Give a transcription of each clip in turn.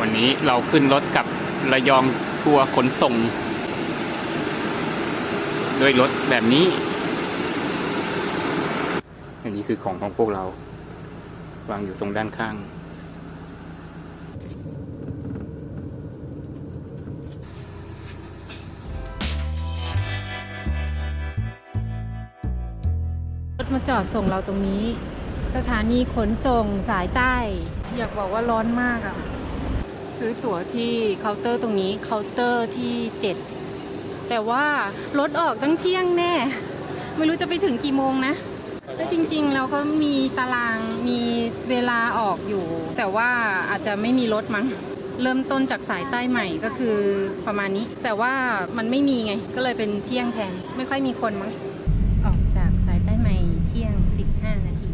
วันนี้เราขึ้นรถกับระยองทัวร์ขนส่ง ด้วยรถแบบนี้ อันนี้คือของของพวกเรา วางอยู่ตรงด้านข้าง รถมาจอดส่งเราตรงนี้ สถานีขนส่งสายใต้ อยากบอกว่าร้อนมากอะ่ะ ซื้อตั๋วที่เคาน์เตอร์ตรงนี้เคาน์เตอร์ที่7แต่ว่ารถออกตั้งเที่ยงแน่ ไม่รู้จะไปถึงกี่โมงนะแล้วจริงๆเราก็มีตารางมีเวลาออกอยู่ แต่ว่าอาจจะไม่มีรถมั้งเริ่มต้นจากสายใต้ใหม่ก็คือประมาณนี้ แต่ว่ามันไม่มีไง ก็เลยเป็นเที่ยงแทนไม่ค่อยมีคนมั้ง ออกจากสายใต้ใหม่เที่ยง 15 นาที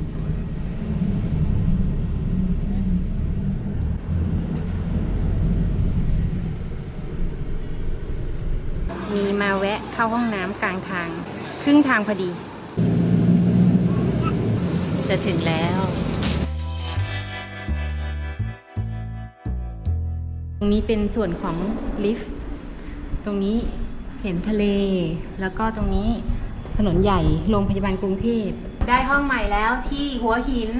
มีมาแวะ เข้าห้องน้ำกลางทาง ครึ่งทางพอดี จะถึงแล้วตรงนี้เป็นส่วนของลิฟต์ ตรงนี้เห็นทะเล แล้วก็ตรงนี้ถนนใหญ่ โรงพยาบาลกรุงเทพ ได้ห้องใหม่แล้วที่หัวหิน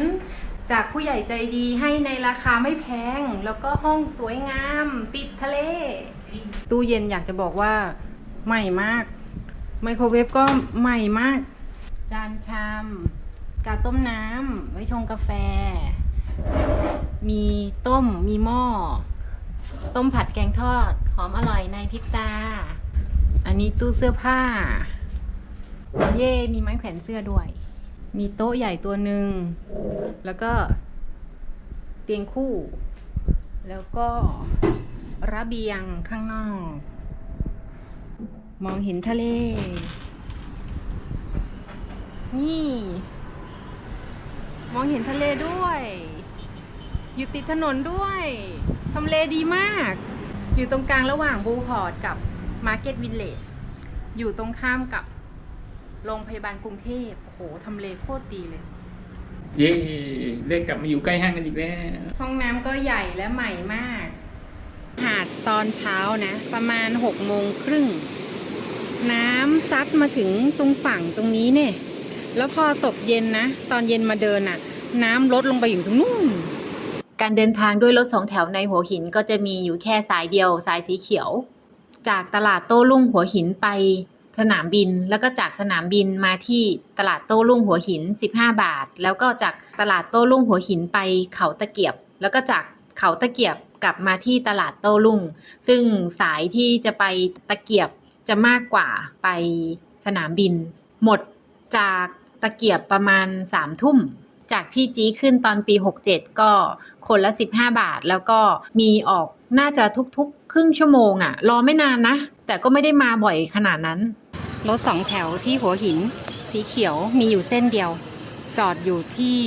จากผู้ใหญ่ใจดีให้ในราคาไม่แพง แล้วก็ห้องสวยงาม ติดทะเล ตู้เย็นอยากจะบอกว่า ใหม่มาก ไมโครเวฟก็ใหม่มาก จานชามกาต้มน้ำไว้ชงกาแฟ มีต้มมีหม้อ ต้มผัดแกงทอด หอมอร่อยในพริบตา อันนี้ตู้เสื้อผ้า เย่มีไม้แขวนเสื้อด้วย มีโต๊ะใหญ่ตัวหนึ่ง แล้วก็เตียงคู่ แล้วก็ระเบียงข้างนอก มองเห็นทะเล นี่ มองเห็นทะเลด้วย อยู่ติดถนนด้วยทำเลดีมาก อยู่ตรงกลางระหว่างบูพอร์ตกับ Market Village อยู่ตรงข้ามกับโรงพยาบาลกรุงเทพโอ้โหทำเลโคตรดีเลย เย้ได้กลับมาอยู่ใกล้ห้างกันอีกแล้วห้องน้ำก็ใหญ่และใหม่มาก หาดตอนเช้านะ ประมาณหกโมงครึ่ง น้ำซัดมาถึงตรงฝั่งตรงนี้เนี่ย แล้วพอตกเย็นนะ ตอนเย็นมาเดินอะน้ำลดลงไปอยู่ตรงนู่น การเดินทางด้วยรถสองแถวในหัวหินก็จะมีอยู่แค่สายเดียวสายสีเขียว จากตลาดโต้รุ่งหัวหินไปสนามบินแล้วก็จากสนามบินมาที่ตลาดโต้รุ่งหัวหิน 15 บาท แล้วก็จากตลาดโต้รุ่งหัวหินไปเขาตะเกียบ แล้วก็จากเขาตะเกียบกลับมาที่ตลาดโต้รุ่ง ซึ่งสายที่จะไปตะเกียบ จะมากกว่าไปสนามบิน หมดจากตะเกียบประมาณ3ทุ่ม จากที่จี้ขึ้นตอนปี 67 ก็คนละ 15 บาท แล้วก็มีออกน่าจะทุกๆ ครึ่งชั่วโมงอะรอไม่นานนะ แต่ก็ไม่ได้มาบ่อยขนาดนั้น รถสองแถวที่หัวหิน สีเขียวมีอยู่เส้นเดียว จอดอยู่ที่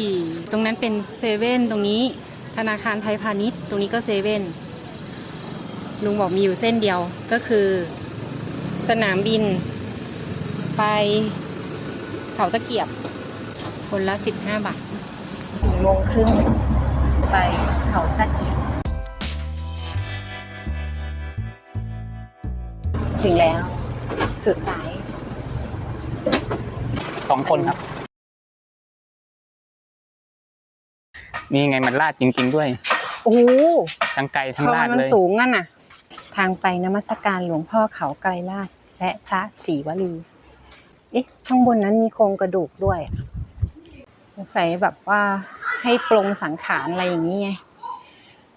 ตรงนั้นเป็นเซเว่นตรงนี้ธนาคารไทยพาณิชย์ ตรงนี้ก็เซเว่นลุงบอกมีอยู่เส้นเดียวก็คือ สนามบิน ไปเขาตะเกียบ คนละสิบห้าบาทสี่โมงครึ่งไปเขาตะเกียบ ถึงแล้ว สุดสายสองคนครับ นี่ไงมันลาดจริง ๆ ด้วย โอ้โหทั้งไกลทั้งทำไมลาดมันเลย สูงงั้นน่ะ ทางไปนมัสการหลวงพ่อเขาไกรลาชและพระศรีวลี เอ๊ะ ข้างบนนั้นมีโครงกระดูกด้วยอะสงสัยแบบว่าให้ปรงสังขารอะไรอย่างนี้ไง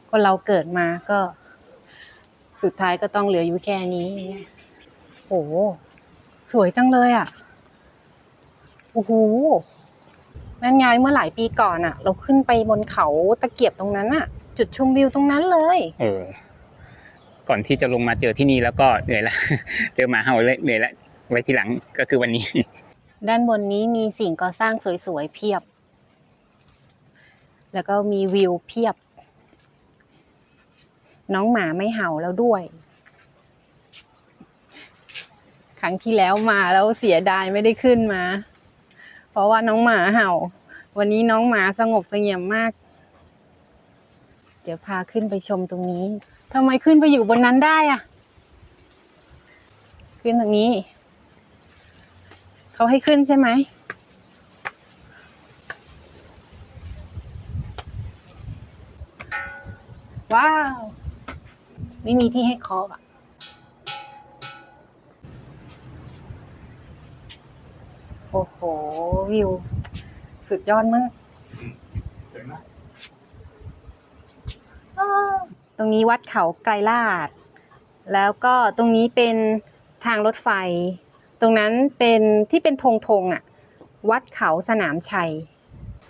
คนเราเกิดมาก็ สุดท้ายก็ต้องเหลืออยู่แค่นี้โอ้โห สวยจังเลยอะ โอ้โหนั่นไงเมื่อหลายปีก่อนอะ เราขึ้นไปบนเขาตะเกียบตรงนั้นอะ จุดชมวิวตรงนั้นเลย เออ ก่อนที่จะลงมาเจอที่นี่แล้วก็เหนื่อยละเจอหมาเห่าเลยเหนื่อยละไว้ทีหลังก็คือวันนี้ ด้านบนนี้มีสิ่งก่อสร้างสวยๆเพียบ แล้วก็มีวิวเพียบ น้องหมาไม่เห่าแล้วด้วย ครั้งที่แล้วมาแล้วเสียดายไม่ได้ขึ้นมา เพราะว่าน้องหมาเห่า วันนี้น้องหมาสงบเสงี่ยมมาก เดี๋ยวพาขึ้นไปชมตรงนี้ ทำไมขึ้นไปอยู่บนนั้นได้อะขึ้นตรงนี้ เขาให้ขึ้นใช่ไหมว้าว ไม่มีที่ให้เคาะอะโอ้โห วิว สุดยอดมาก ตรงนี้วัดเขาไกรลาด แล้วก็ตรงนี้เป็นทางรถไฟ ตรงนั้นเป็นที่เป็นธงธงอะ วัดเขาสนามชัย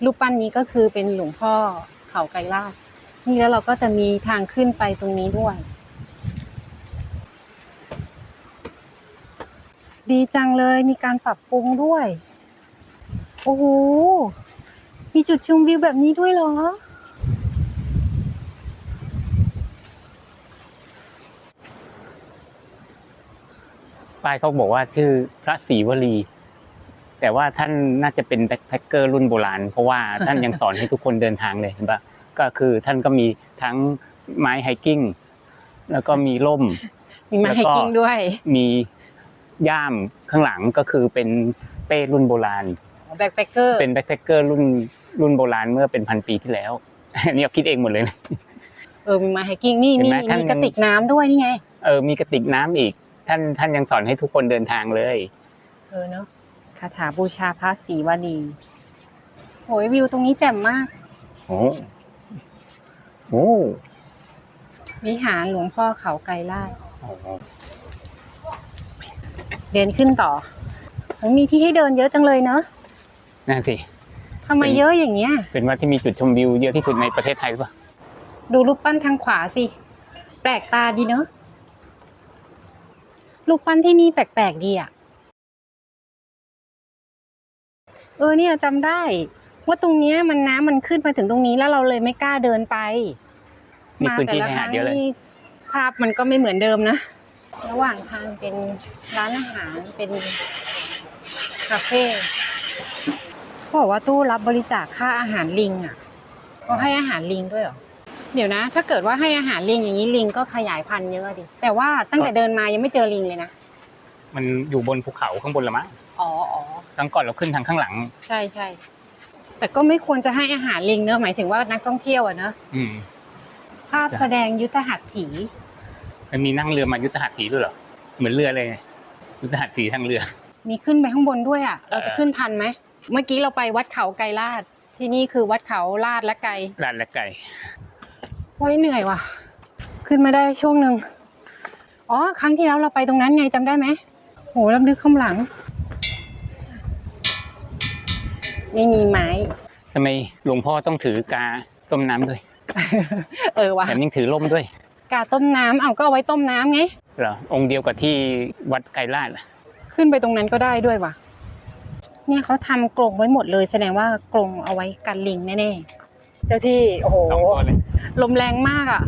รูปปั้นนี้ก็คือเป็นหลวงพ่อเขาไกรลาด นี่แล้วเราก็จะมีทางขึ้นไปตรงนี้ด้วย ดีจังเลยมีการปรับปรุงด้วย โอ้โห มีจุดชมวิวแบบนี้ด้วยเหรอ ป้ายเขาบอกว่าชื่อพระศรีวลี แต่ว่าท่านน่าจะเป็นแบ็คแพคเกอร์รุ่นโบราณ เพราะว่าท่านยังสอนให้ทุกคนเดินทางเลยเห็นปะก็คือท่านก็มีทั้งไม้ไฮกิ้งแล้วก็มีร่มมีมาแล้วให้ก็กิ้งด้วย มีย่ามข้างหลังก็คือเป็นเป้รุ่นโบราณแบ็คแพคเกอร์เป็นแบ็คแพคเกอร์รุ่นรุ่นโบราณเมื่อเป็นพันปีที่แล้วอันนี้เราคิดเองหมดเลยนะเออมีมาให้กิ้งนี่เห็นมีไหมท่านมีกระติกน้ำด้วยนี่ไง เออมีกระติกน้ำอีก ท่านท่านยังสอนให้ทุกคนเดินทางเลย เออเนาะคาถาบูชาพระศรีวลีโอ้ยวิวตรงนี้แจ่มมาก โอ้โอ้วิหารหลวงพ่อเขาไกรลาดเดินขึ้นต่อมันมีที่ให้เดินเยอะจังเลยเนอะนั่นสิทำไมเยอะอย่างเงี้ย เป็นวัดที่มีจุดชมวิวเยอะที่สุดในประเทศไทยหรือเปล่า ดูรูปปั้นทางขวาสิ แปลกตาดีเนอะ รูปปั้นที่นี่แปลกๆดีอะเออเนี่ยจำได้ ว่าตรงเนี้ยมันน้ำมันขึ้นมาถึงตรงนี้แล้วเราเลยไม่กล้าเดินไปมีพื้นที่มาแต่ละให้หาดเยอะเลยครั้งนี่ภาพมันก็ไม่เหมือนเดิมนะ ระหว่างทางเป็นร้านอาหารเป็นคาเฟ่เขาบอกว่าตู้รับบริจาคค่าอาหารลิงอะเขาให้อาหารลิงด้วยเหรอ เดี๋ยวนะ ถ้าเกิดว่าให้อาหารลิงอย่างนี้ลิงก็ขยายพันธุ์เยอะดิแต่ว่าตั้งแต่เดินมายังไม่เจอลิงเลยนะมันอยู่บนภูเขาข้างบนละมั้งอ๋ออ๋อครั้งก่อนเราขึ้นทางข้างหลัง ใช่ใช่แต่ก็ไม่ควรจะให้อาหารลิงเนอะหมายถึงว่านักท่องเที่ยวอะเนอะอืมภาพแสดงยุทธหัตถีมันมีนั่งเรือมายุทธหัตถีด้วยเหรอเหมือนเรือเลยไงยุทธหัตถีทางเรือ มีขึ้นไปข้างบนด้วยอะเราจะเออขึ้นทันไหมเมื่อกี้เราไปวัดเขาไกรลาดที่นี่คือวัดเขาลาดและไกรลาดและไก่ โอ้ยเหนื่อยว่ะ ขึ้นมาได้ช่วงหนึ่งอ๋อ ครั้งที่แล้วเราไปตรงนั้นไงจำได้ไหมโหลำลึกข้างหลัง ไม่มีไม้ทำไมหลวงพ่อต้องถือกาต้มน้ำด้วย เออว่ะแถมยังถือร่มด้วย กาต้มน้ำเอาก็เอาไว้ต้มน้ำไงเหรอองค์เดียวกับที่วัดไกรลาดเหรอขึ้นไปตรงนั้นก็ได้ด้วยว่ะ เนี่ยเขาทำกรงไว้หมดเลย แสดงว่ากรงเอาไว้กันลิงแน่ๆ เจ้าที่โอ้โหสองตัวเลยลมแรงมากอะ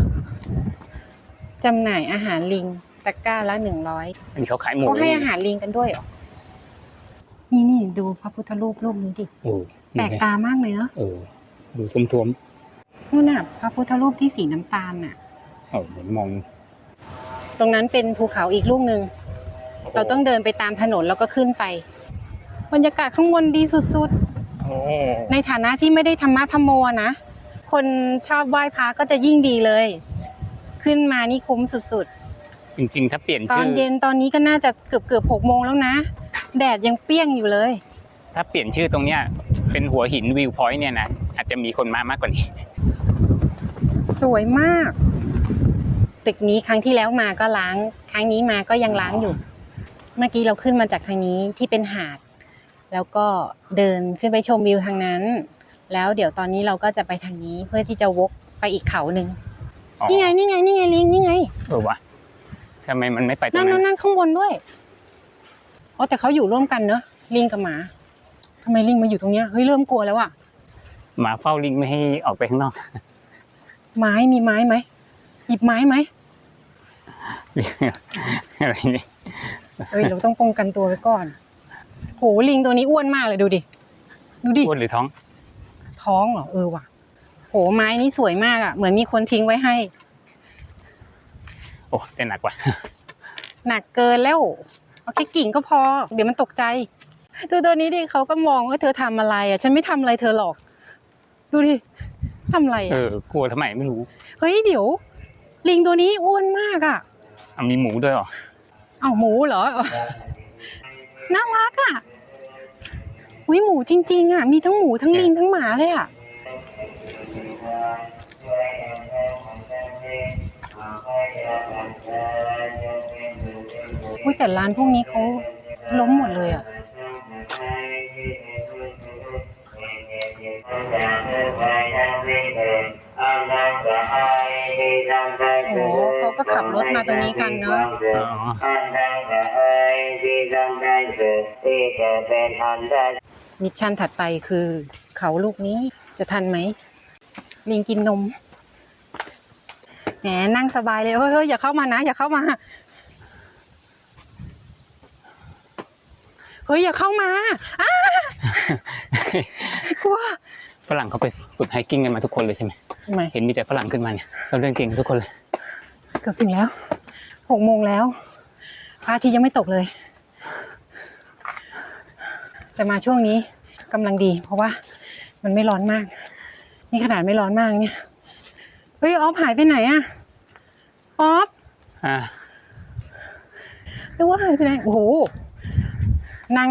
จำหน่ายอาหารลิงตะกร้าละหนึ่งร้อยอันนี้เขาขายหมูเขาให้อาหารลิงกันด้วยเหรอนี่นี่ดูพระพุทธรูปรูปนี้ดิโอ้แปลกตามากเลยเนาะเออดูทวมทวมนู่นน่ะพระพุทธรูปที่สีน้ำตาลน่ะๆโอ้เหมือนมอง ตรงนั้นเป็นภูเขาอีกลูกหนึ่งเราต้องเดินไปตามถนนแล้วก็ขึ้นไป บรรยากาศข้างบนดีสุดโอ้ๆในฐานะที่ไม่ได้ธรรมะธรรมโมอะนะ คนชอบไหว้พระก็จะยิ่งดีเลย ขึ้นมานี่คุ้มสุดๆจริงๆ ถ้าเปลี่ยนตอชื่นอ เย็นตอนนี้ก็น่าจะเกือบเกือบหกโมงแล้วนะ แดดยังเปรี้ยงอยู่เลย ถ้าเปลี่ยนชื่อตรงเนี้ย เป็นหัวหินวิวพอยต์เนี่ยนะ อาจจะมีคนมามากกว่านี้ สวยมาก ตึกนี้ครั้งที่แล้วมาก็ล้าง ครั้งนี้มาก็ยังล้างอยู่ เมื่อกี้เราขึ้นมาจากทางนี้ที่เป็นหาด แล้วก็เดินขึ้นไปชมวิวทางนั้น แล้วเดี๋ยวตอนนี้เราก็จะไปทางนี้เพื่อที่จะวกไปอีกเขาหนึ่งอ๋อนี่ไงนี่ไงนี่ไงลิงนี่ไง เออวะทำไมมันไม่ไปตรนั่งนนั้นั่นนนั่นข้างบนด้วยอ๋อแต่เขาอยู่ร่วมกันเนอะลิงกับหมาทำไมลิงมาอยู่ตรงเนี้ยเฮ้ยเริ่มกลัวแล้วอะหมาเฝ้าลิงไม่ให้ออกไปข้างนอก ไม้มีไม้ไหมหยิบไม้ไหมอะไรนี่เอ้ยเราต้องป้องกันตัวไว้ก่อนโหลิงตัวนี้อ้วนมากเลยดูดิดูดิอ้วนหรือท้อง ท้องเหรอเออว่ะ โหไม้นี่สวยมากอะ่ะ เหมือนมีคนทิ้งไว้ให้ โอ้แต่หนักกว่า หนักเกินแล้วเอาแค่กิ่งก็พอ เดี๋ยวมันตกใจ ดูตัวนี้ดิเขาก็มองว่าเธอทำอะไรอะ่ะ ฉันไม่ทำอะไรเธอหรอก ดูดิทำอะไรเออะ่ะอกลัวทำไมไม่รู้เฮ้ยเดี๋ยว ลิงตัวนี้อ้วนมากอะ่ะอะมีหมูด้วยเหรอเอ้าหมูเหรอน่ารักอะ่ะวิหมูจริง ๆ อะ มีทั้งหมูทั้งลิงทั้งหมาเลยอะ อุ้ยแต่ร้านพวกนี้เขาล้มหมดเลยอะ โอ้โหเขาก็ขับรถมาตรงนี้กันเนอะอ๋อมิชชั่นถัดไปคือเขาลูกนี้จะทันไหมลิงกินนมแหมนั่งสบายเลยเฮ้ยเฮ้ยอย่าเข้ามานะ อย่าเข้ามาเฮ้ยอย่าเข้ามาอ้ากลัวฝรั่งเขาไปฝึกไฮกิ้งกันมาทุกคนเลยใช่ไหม ทำไม เห็นมีแต่ฝรั่งขึ้นมาเนี่ยเราเรื่องเก่งทุกคนเลย เกือบถึงแล้ว หกโมงแล้วพระอาทิตย์ยังไม่ตกเลย แต่มาช่วงนี้กำลังดี เพราะว่ามันไม่ร้อนมาก นี่ขนาดไม่ร้อนมากเนี่ย เฮ้ยออฟหายไปไหนอะออฟอ่าหรือว่าหายไปไหน โอ้โห นั่ง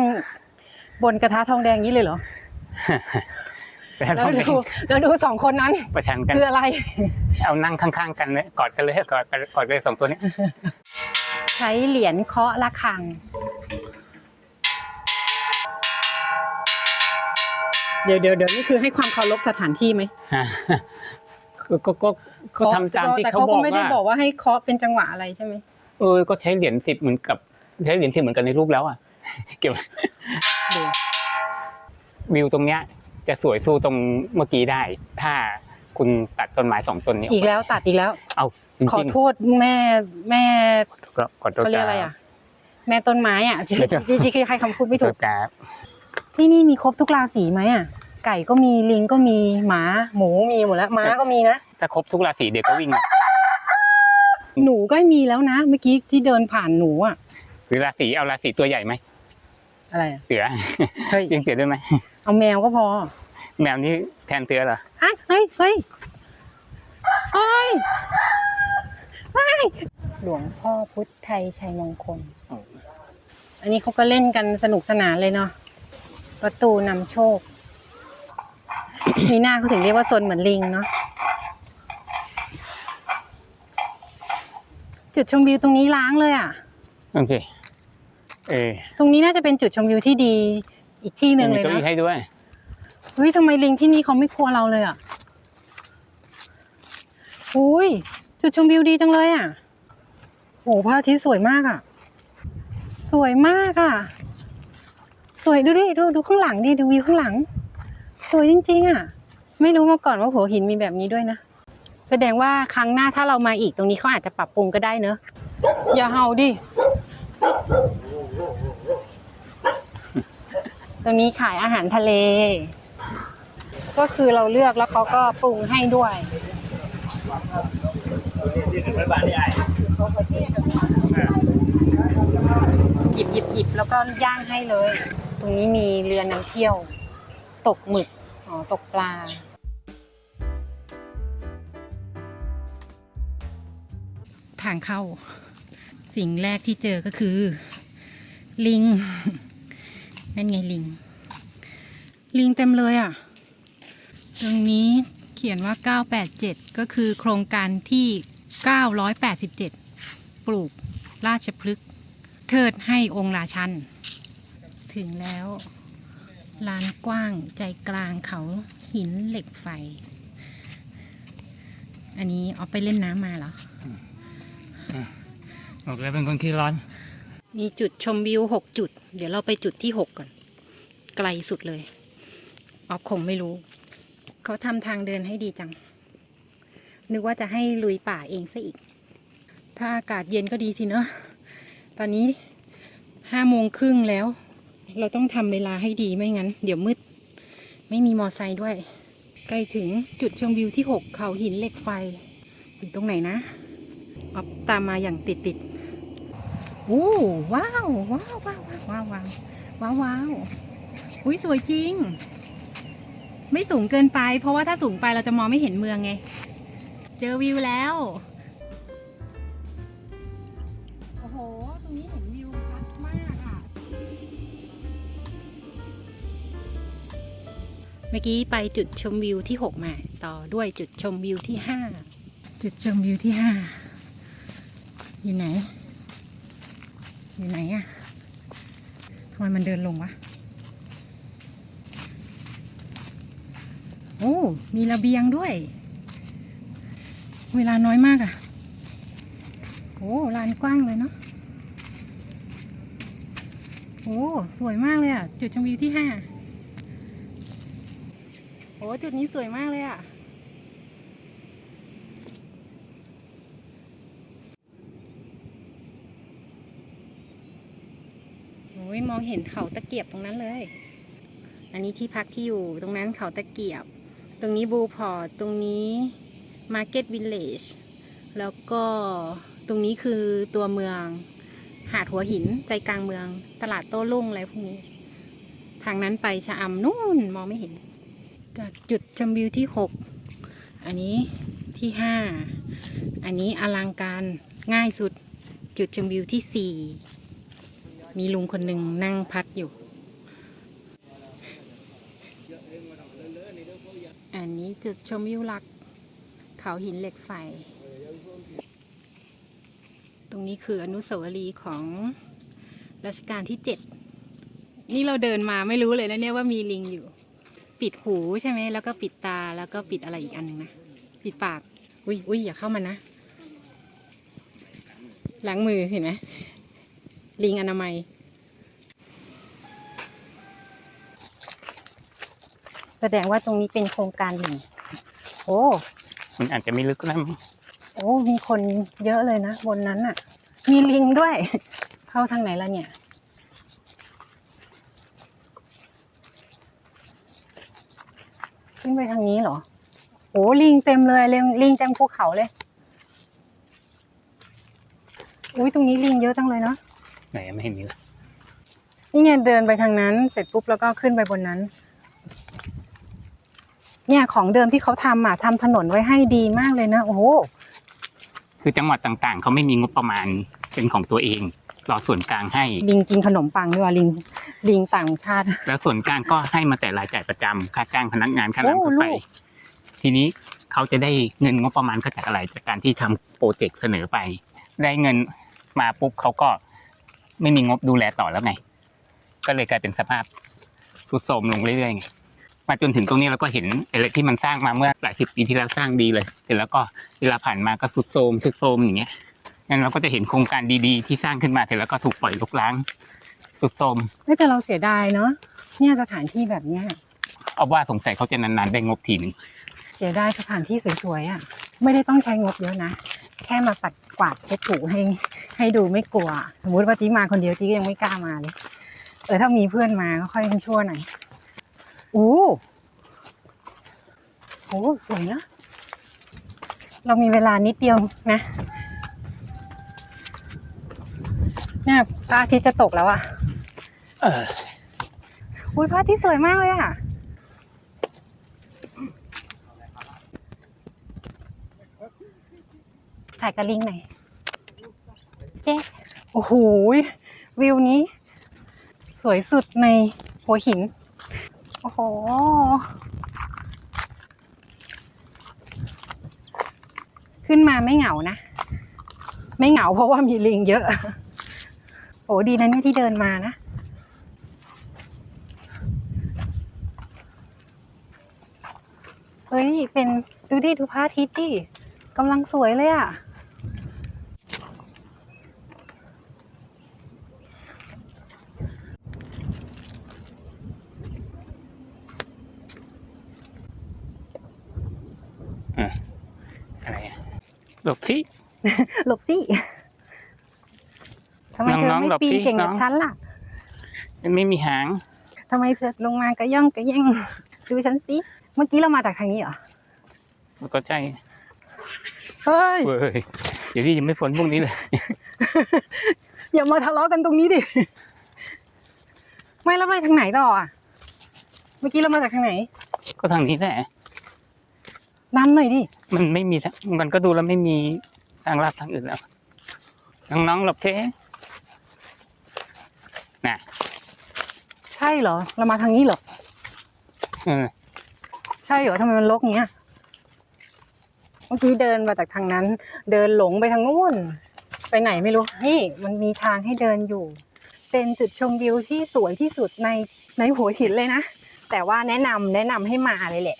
บนกระทะทองแดงนี้เลยเหรอ แล้วแล้วเราดูแล้วดูสองคนนั้นประชันกันคืออะไร เอานั่งข้างๆกันเลยกอดกันเลยกอดกันกอดกันเลยสองตัวเนี้ยใช้เหรียญเคาะระฆัง เดี๋ยวเดี๋ยวเดี๋ยวนี่คือให้ความเคารพสถานที่ไหมอ่าก็ก็ก็ก็ทำตามที่แต่เขาเขาบก็อกไม่ได้ว่าบอกว่าให้เคาะเป็นจังหวะอะไรใช่ไหมเออก็ใช้เหรียญสิบเหมือนกับใช้เหรียญสิบเหมือนกันในรูปแล้วอะเก็บไว้ดูวิวตรงเนี้ย จะสวยสู้ตรงเมื่อกี้ได้ ถ้าคุณตัดต้นไม้สองต้นนี้อีกแล้วตัดอีกแล้ว เอาจขอริงโทษแม่แม่ๆก็ขอโทษเขาเรียกอะไรอะ แม่ต้นไม้อะที่เดี๋ยวจะที่ที่ที่ใครคำพูดไม่ขอโทถูษกครับที่นี่มีครบทุกราศีไหมอะไก่ก็มีลิงก็มีหมาหมูมีหมดแล้วม้าก็มีนะถ้าครบทุกราศีเดี๋ยวก็วิ่ง หนูก็มีแล้วนะเมื่อกี้ที่เดินผ่านหนูอะหรือราศีเอาราศีตัวใหญ่ไหมอะไรอะเสือเฮ้ยยิงเสือด้วยไหมเอาแมวก็พอ แมวนี่แทนเสือเหรออะเฮ้ยเฮ้ยเฮ้ยเฮ้ยหลวงพ่อพุทธไทยชัยมงคล อันนี้เขาก็เล่นกันสนุกสนานเลยเนาะ ประตูนำโชค มีหน้าเขาถึงเรียกว่าโซนเหมือนลิงเนาะ จุดชมวิวตรงนี้ล้างเลยอะ โอเค เออตรงนี้น่าจะเป็นจุดชมวิวที่ดีอีกที่หนึ่งมีเลยเก้านะอี้ให้ด้วยเฮ้ยทำไมลิงที่นี่เขาไม่กลัวเราเลยอะอุ้ยจุดชมวิวดีจังเลยอะโหพระอาทิตย์สวยมากอะ สวยมากอะ สวยดูดิดูดูข้างหลังดิดูวิวข้างหลัง สวยจริง ๆ อะ ไม่รู้มาก่อนว่าหัวหินมีแบบนี้ด้วยนะ แสดงว่าครั้งหน้าถ้าเรามาอีกตรงนี้เขาอาจจะปรับปรุงก็ได้เนอะอย่าเห่าดิ ตรงนี้ขายอาหารทะเล ก็คือเราเลือกแล้วเขาก็ปรุงให้ด้วยหยิบหยิบหยิบแล้วก็ย่างให้เลย ตรงนี้มีเรือนำเที่ยว ตกหมึกอ๋อตกปลาทางเข้า สิ่งแรกที่เจอก็คือ ลิง นั่นไงลิง ลิงเต็มเลยอะ ตรงนี้เขียนว่า 987 ก็คือโครงการที่ 987 ปลูกราชพฤกษ์เทิดให้องค์ราชัน ถึงแล้วลานกว้างใจกลางเขาหินเหล็กไฟ อันนี้เอาไปเล่นน้ำมาเหรอบอกเลยเป็นคนขี้ร้อน มีจุดชมวิวหกจุด เดี๋ยวเราไปจุดที่หกก่อน ไกลสุดเลย ออฟคงไม่รู้ เขาทำทางเดินให้ดีจัง นึกว่าจะให้ลุยป่าเองซะอีก ถ้าอากาศเย็นก็ดีสิเนะตอนนี้ห้าโมงครึ่งแล้ว เราต้องทำเวลาให้ดีไม่งั้น เดี๋ยวมืด ไม่มีมอไซค์ด้วย ใกล้ถึงจุดชมวิวที่ 6 เขาหินเหล็กไฟอยู่ตรงไหนนะออฟตามมาอย่างติดติดโอ้ว้าวว้าวว้าวว้าวว้าวว้าวว้าวอุ้ยสวยจริง ไม่สูงเกินไป เพราะว่าถ้าสูงไปเราจะมองไม่เห็นเมืองไง เจอวิวแล้ว โอ้โห ตรงนี้เห็นวิวชัดมากอะ เมื่อกี้ไปจุดชมวิวที่ 6 มา ต่อด้วยจุดชมวิวที่ 5 จุดชมวิวที่ 5 อยู่ไหน อยู่ไหนอะทำไมมันเดินลงวะ โอ้มีระเบียงด้วย เวลาน้อยมากอะโอ้ลานกว้างเลยเนาะโอ้สวยมากเลยอะจุดชมวิวที่ห้าโอ้จุดนี้สวยมากเลยอะ่ะโอ้ยมองเห็นเขาตะเกียบตรงนั้นเลย อันนี้ที่พักที่อยู่ตรงนั้นเขาตะเกียบ ตรงนี้บูพอร์ตตรงนี้มาร์เก็ตวิลเลจแล้วก็ตรงนี้คือตัวเมือง หาดหัวหินใจกลางเมือง ตลาดโต้รุ่งอะไรพวกนี้ ทางนั้นไปชะอำนู่นมองไม่เห็น จากจุดชมวิวที่ 6 อันนี้ที่ 5 อันนี้อลังการง่ายสุดจุดชมวิวที่ 4 มีลุงคนหนึ่งนั่งพัดอยู่ อั นี้จุดชมวิวหลัก เขาหินเหล็กไฟ ตรงนี้คืออนุสาวรีย์ของรัชกาลที่7นี่เราเดินมาไม่รู้เลยนะเนี่ยว่ามีลิงอยู่ ปิดหูใช่ไหมแล้วก็ปิดตาแล้วก็ปิดอะไรอีกอันหนึ่งนะปิดปากอุ้ยอุ้ยอย่าเข้ามานะล้างมือเห็นไหมลิงอนามัย แสดงว่าตรงนี้เป็นโครงการลิงโอ้ มันอาจจะไม่ลึกก็ได้มั้งโอ้ มีคนเยอะเลยนะ บนนั้นอะมีลิงด้วย เข้าทางไหนล่ะเนี่ย ขึ้นไปทางนี้เหรอโอ้ลิงเต็มเลยลิงลิงเต็มภูเขาเลย อุ้ยตรงนี้ลิงเยอะจังเลยเนาะไหนไม่เห็นมีเลยนี่ไงเดินไปทางนั้น เสร็จปุ๊บแล้วก็ขึ้นไปบนนั้น เนี่ยของเดิมที่เขาทำอะทำถนนไว้ให้ดีมากเลยนะ โอ้โหคือจังหวัดต่างๆ เขาไม่มีงบประมาณเป็นของตัวเอง รอส่วนกลางให้ ลิงกินขนมปังด้วยว่ะลิงลิงต่างชาติ แล้วส่วนกลางก็ให้มาแต่รายจ่ายประจำค่าจ้างพนักงานค่าน้ำโอ้ค่าไฟลูก ทีนี้เขาจะได้เงินงบประมาณก็จากอะไรจากการที่ทำโปรเจกต์เสนอไป ได้เงินมาปุ๊บเขาก็ไม่มีงบดูแลต่อแล้วไง ก็เลยกลายเป็นสภาพทรุดโทรมลงเรื่อยๆไง มาจนถึงตรงนี้เราก็เห็นอะไรที่มันสร้างมาเมื่อหลายสิบปีที่แล้วสร้างดีเลย เสร็จแล้วก็เวลาผ่านมาก็สุดโทรมสุดโทรมอย่างเงี้ยงั้นเราก็จะเห็นโครงการดีๆ ที่สร้างขึ้นมาเสร็จแล้วก็ถูกปล่อยลุกล้าง สุดโทรมไม่แต่เราเสียดายเนาะเนี่ยสถานที่แบบเนี้ยเอาว่าสงสัยเขาจะนานๆได้งบทีหนึ่งเสียดายสถานที่สวยๆอะไม่ได้ต้องใช้งบเยอะนะแค่มาปัดกวาดเช็ดถูให้ให้ดูไม่กลัว สมมติว่าที่มาคนเดียวที่ก็ยังไม่กล้ามาเลยเออถ้ามีเพื่อนมาก็ค่อยชั่วหน่อย อู้โหสวยนะ เรามีเวลานิดเดียวนะเนี่ยพระอาทิตย์จะตกแล้วอะ เอออุ้ยพระอาทิตย์สวยมากเลยอะ ถ่ายกระลิงหน่อยเจ๊โอ้โหยวิวนี้ สวยสุดในหัวหิน โอ้โห ขึ้นมาไม่เหงานะ ไม่เหงาเพราะว่ามีลิงเยอะ โอ้ดีนะเนี่ยที่เดินมานะเฮ้ย เป็นดูดิดูพระอาทิตย์ดิกำลังสวยเลยอะอะ หลบที่หลบสิทำไมเธอน้องๆไม่หลบปีนสิเก่งน้กัอบงฉันล่ะ มันไม่มีหางทำไมเธอลงมากระย่องกระแย่งดูฉันสิมื่อกี้เรามาจากทางนี้เหรอก็ใช่เฮ้ยเว้ยเดี๋ยวพี่ยังไม่พ้นพวกนี้เลย อย่ามาทะเลาะกันตรงนี้ดิไม่แล้วไปทางไหนต่ออะเมื่อกี้เรามาจากทางไหน ก็ทางนี้แหละนำหน่อยดิ มันไม่มีทางมันก็ดูแล้วไม่มีทางลัดทางอื่นแล้วน้องๆหลบเทน่ะใช่เหรอ เรามาทางนี้เหรอเออใช่เหรอทำไมมันรกเงี้ยเมื่อกี้เดินมาจากทางนั้น เดินหลงไปทางนู้นไปไหนไม่รู้นี่มันมีทางให้เดินอยู่ เป็นจุดชมวิวที่สวยที่สุดในในหัวหินเลยนะ แต่ว่าแนะนำแนะนำให้มาเลยแหละ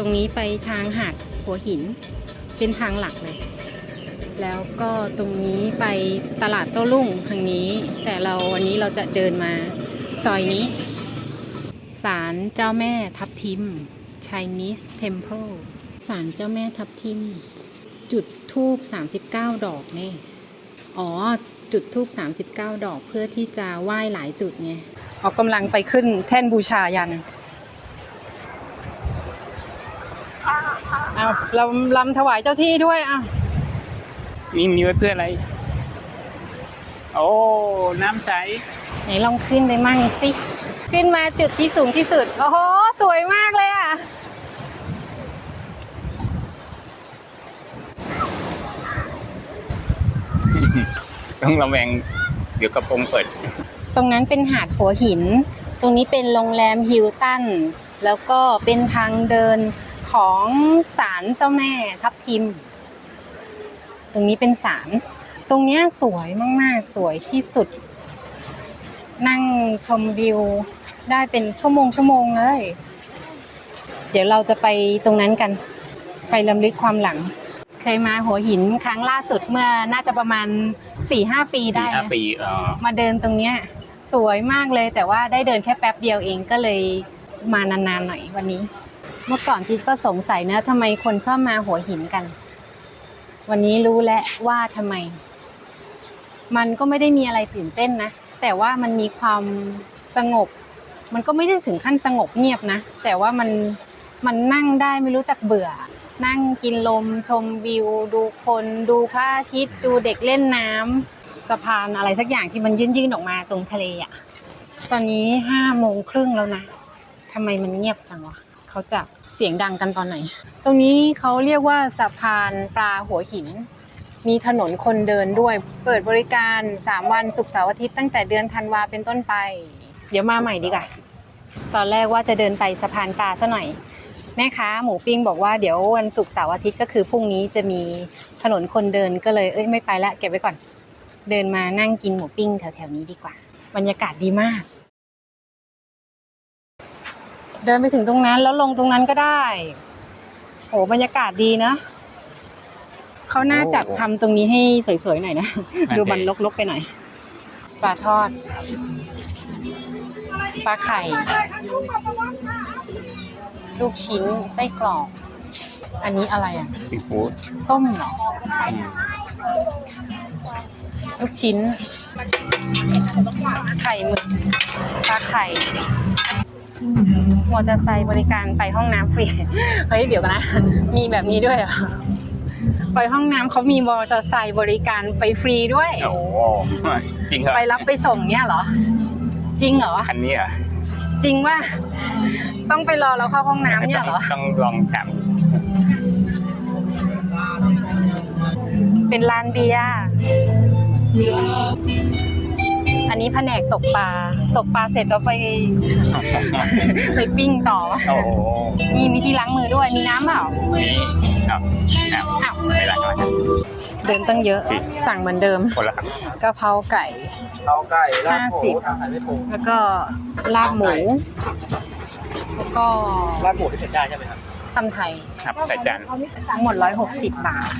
ตรงนี้ไปทางหาดหัวหิน เป็นทางหลักเลย แล้วก็ตรงนี้ไปตลาดโต้รุ่งทางนี้ แต่เราวันนี้เราจะเดินมาซอยนี้ศาลเจ้าแม่ทับทิม Chinese Temple ศาลเจ้าแม่ทับทิม จุดทูบ39 ดอกเนี่ยอ๋อ จุดทูบ39 ดอกเพื่อที่จะไหว้หลายจุดไงออกกำลังไปขึ้นแท่นบูชายัน เอาเราลำถวายเจ้าที่ด้วยอะมีมีไว้เพื่ออะไร โอ้ น้ำใส ไหนลองขึ้นไปมั่งสิ ขึ้นมาจุดที่สูงที่สุด โอ้โห สวยมากเลยอะ ต้องระแวงเดี๋ยวกระโปรงเปิด ตรงนั้นเป็นหาดหัวหิน ตรงนี้เป็นโรงแรมฮิลตัน แล้วก็เป็นทางเดิน ของศาลเจ้าแม่ทับทิม ตรงนี้เป็นศาลตรงเนี้ยสวยมากๆ สวยที่สุด นั่งชมวิวได้เป็นชั่วโมงชั่วโมงเลย เดี๋ยวเราจะไปตรงนั้นกัน ไปลำลึกความหลัง เคยมาหัวหินครั้งล่าสุดเมื่อน่าจะประมาณสี่ห้าปีได้สี่ห้านะปีเออมาเดินตรงเนี้ยสวยมากเลยแต่ว่าได้เดินแค่แป๊บเดียวเองก็เลยมานานๆหน่อยวันนี้ เมื่อก่อนจิ๊ดก็สงสัยนะทำไมคนชอบมาหัวหินกัน วันนี้รู้แล้วว่าทำไม มันก็ไม่ได้มีอะไรตื่นเต้นนะ แต่ว่ามันมีความสงบ มันก็ไม่ได้ถึงขั้นสงบเงียบนะ แต่ว่ามันมันนั่งได้ไม่รู้จักเบื่อ นั่งกินลมชมวิว ดูคนดูพระอาทิตย์ดูเด็กเล่นน้ำสะพานอะไรสักอย่างที่มันยื่นๆออกมาตรงทะเลอะตอนนี้ห้าโมงครึ่งแล้วนะทำไมมันเงียบจังวะเขาจะ เสียงดังกันตอนไหน ตรงนี้เขาเรียกว่าสะพานปลาหัวหิน มีถนนคนเดินด้วย เปิดบริการ 3 วันศุกร์เสาร์อาทิตย์ตั้งแต่เดือนธันวาเป็นต้นไป เดี๋ยวมาใหม่ดีกว่า ตอนแรกว่าจะเดินไปสะพานปลาซะหน่อย แม่ค้าหมูปิ้งบอกว่าเดี๋ยววันศุกร์เสาร์อาทิตย์ก็คือพรุ่งนี้จะมีถนนคนเดินก็เลยเอ้ยไม่ไปละเก็บไว้ก่อน เดินมานั่งกินหมูปิ้งแถวๆนี้ดีกว่า บรรยากาศดีมาก เดินไปถึงตรงนั้นแล้วลงตรงนั้นก็ได้โอ้บรรยากาศดีนะเขาน่าจัดทำตรงนี้ให้สวยๆหน่อยนะดูมันลกๆไปหน่อย ปลาทอด ปลาไข่ ลูกชิ้นไส้กรอก อันนี้อะไรอะ ซีฟู้ดต้มเหรอ อืมลูกชิ้น ไข่หมึกปลาไข่ มอเตอร์ไซค์บริการไปห้องน้ำฟรี เฮ้ย เดี๋ยวกันนะ มีแบบนี้ด้วยเหรอ ไปห้องน้ำเขามีมอเตอร์ไซค์บริการไปฟรีด้วย โอ้โหจริงเหรอไปรับไปส่งเนี่ยเหรอ จริงเหรอ อันนี้เหรอจริงว่า ต้องไปรอเราเข้าห้องน้ำเนี่ยเหรอ ต้องลองจับเป็นร้านเบียร์ อันนี้แผนกตกปลา ตกปลาเสร็จเราไป ไปปิ้งต่อ โอ้โหนี่มีที่ล้างมือด้วย มีน้ำเปล่า นี่ครับครับอ้าวเวลาก่อนเดินตั้งเยอะ สั่งเหมือนเดิมคนละครับกะเพราไก่ เอาไก่ลาบหห้าสิมูบทำไข่ไม่ปรุงแล้วก็ลาบหมู แล้วก็ลาบหมูที่เสร็จได้ใช่ไหมครับตำไทยครับใส่จานทั้งหมด160 บาท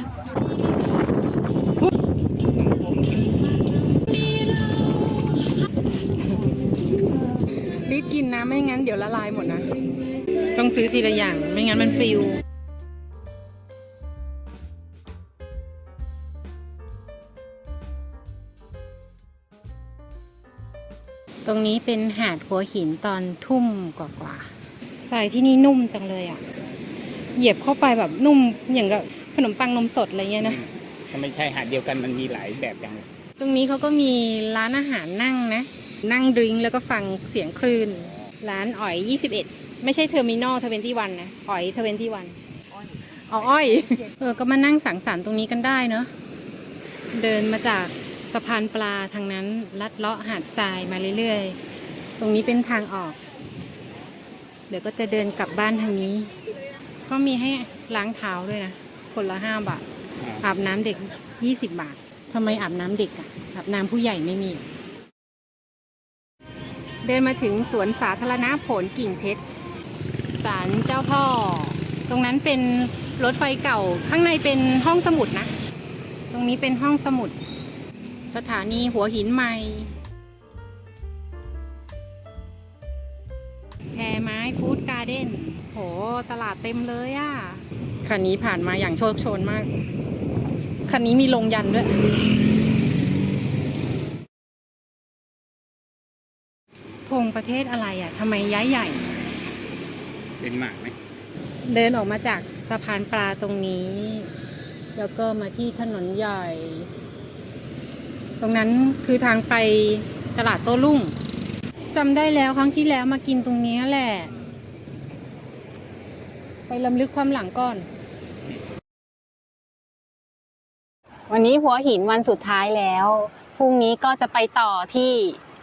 กินนะไม่งั้นเดี๋ยวละลายหมดนะ ต้องซื้อทีละอย่าง ไม่งั้นมันปลิวตรงนี้เป็นหาดหัวหินตอนทุ่มกว่าๆทรายที่นี่นุ่มจังเลยอะ เหยียบเข้าไปแบบนุ่มอย่างกับขนมปังนมสดอะไรเงี้ยนะถ้าไม่ใช่หาดเดียวกันมันมีหลายแบบอย่างตรงนี้เขาก็มีร้านอาหารนั่งนะ นั่งดริงก์แล้วก็ฟังเสียงคลื่น ร้านอ๋อย 21 ไม่ใช่เทอร์มินอลทเวนตี้วันนะอ๋อยทเวนตี้วันอ๋ออ้อย เออ ก็มานั่งสังสรรค์ตรงนี้กันได้เนอะเดินมาจากสะพานปลาทางนั้น ลัดเลาะหาดทรายมาเรื่อยๆ ตรงนี้เป็นทางออก เดี๋ยวก็จะเดินกลับบ้านทางนี้ ก็มีให้ล้างเท้าด้วยนะ คนละห้าบาท อาบน้ำเด็ก20บาททำไมอาบน้ำเด็กอะอาบน้ำผู้ใหญ่ไม่มี เดินมาถึงสวนสาธารณะผลกิ่งเพชรศาลเจ้าพ่อ ตรงนั้นเป็นรถไฟเก่าข้างในเป็นห้องสมุดนะ ตรงนี้เป็นห้องสมุด สถานีหัวหินใหม่แพรไม้ฟู้ดการ์เด้นโหตลาดเต็มเลยอะคันนี้ผ่านมาอย่างโชคโชนมาก คันนี้มีลงยันด้วย ธง ประเทศอะไรอะทำไมย้ายใหญ่ เป็นหมากไหมเดินออกมาจากสะพานปลาตรงนี้ แล้วก็มาที่ถนนใหญ่ ตรงนั้นคือทางไปตลาดโต้รุ่งจำได้แล้วครั้งที่แล้วมากินตรงนี้แหละ ไปลำลึกความหลังก่อน วันนี้หัวหินวันสุดท้ายแล้วพรุ่งนี้ก็จะไปต่อที่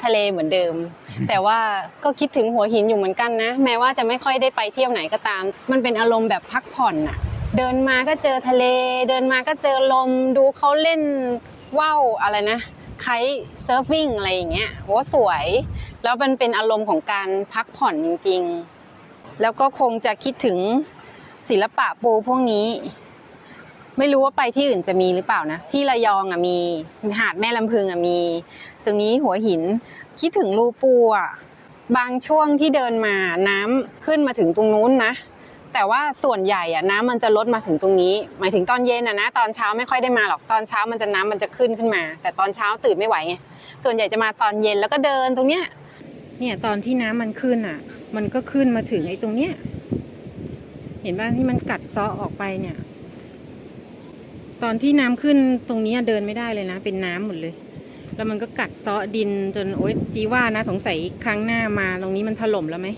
ทะเลเหมือนเดิม แต่ว่าก็คิดถึงหัวหินอยู่เหมือนกันนะ แม้ว่าจะไม่ค่อยได้ไปเที่ยวไหนก็ตาม มันเป็นอารมณ์แบบพักผ่อนน่ะเดินมาก็เจอทะเล เดินมาก็เจอลม ดูเขาเล่นว่าวอะไรนะไคเซิร์ฟวิ่งอะไรอย่างเงี้ยโหสวย แล้วมันเป็นอารมณ์ของการพักผ่อนจริง ๆ แล้วก็คงจะคิดถึงศิลปะปูพวกนี้ ไม่รู้ว่าไปที่อื่นจะมีหรือเปล่านะ ที่ระยองอะมีหาดแม่ลำพึงอะมี ตรงนี้หัวหินคิดถึงรูปูอะบางช่วงที่เดินมาน้ำขึ้นมาถึงตรงนู้นนะ แต่ว่าส่วนใหญ่อะน้ำมันจะลดมาถึงตรงนี้ หมายถึงตอนเย็นอะนะตอนเช้าไม่ค่อยได้มาหรอกตอนเช้ามันจะน้ำมันจะขึ้นขึ้นมา แต่ตอนเช้าตื่นไม่ไหวไงส่วนใหญ่จะมาตอนเย็นแล้วก็เดินตรงเนี้ยเนี่ยตอนที่น้ำมันขึ้นอะ มันก็ขึ้นมาถึงไอ้ตรงเนี้ยเห็นป่ะที่มันกัดซาะออกไปเนี่ย ตอนที่น้ำขึ้นตรงนี้เดินไม่ได้เลยนะ เป็นน้ำหมดเลย แล้วมันก็กัดเซาะดินจนโอ๊ยจีว่านะสงสัยครั้งหน้ามาตรงนี้มันถล่มแล้วไหม